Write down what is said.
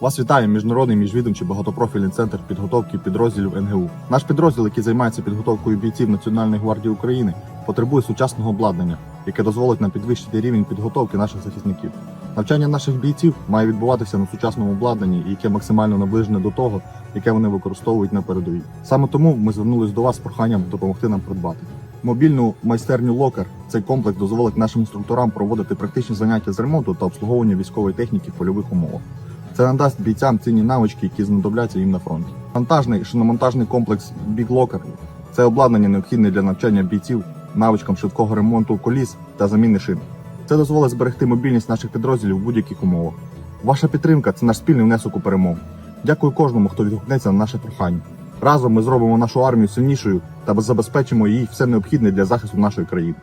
Вас вітає міжнародний міжвідомчий багатопрофільний центр підготовки підрозділів НГУ. Наш підрозділ, який займається підготовкою бійців Національної гвардії України, потребує сучасного обладнання, яке дозволить нам підвищити рівень підготовки наших захисників. Навчання наших бійців має відбуватися на сучасному обладнанні, яке максимально наближене до того, яке вони використовують на передовій. Саме тому ми звернулись до вас з проханням допомогти нам придбати. Мобільну майстерню Локер цей комплекс дозволить нашим інструкторам проводити практичні заняття з ремонту та обслуговування військової техніки в польових умовах. Це надасть бійцям цінні навички, які знадобляться їм на фронті. Монтажний шиномонтажний комплекс Big Locker – це обладнання необхідне для навчання бійців навичкам швидкого ремонту коліс та заміни шин. Це дозволить зберегти мобільність наших підрозділів в будь-яких умовах. Ваша підтримка це наш спільний внесок у перемогу. Дякую кожному, хто відгукнеться на наше прохання. Разом ми зробимо нашу армію сильнішою та забезпечимо їй все необхідне для захисту нашої країни.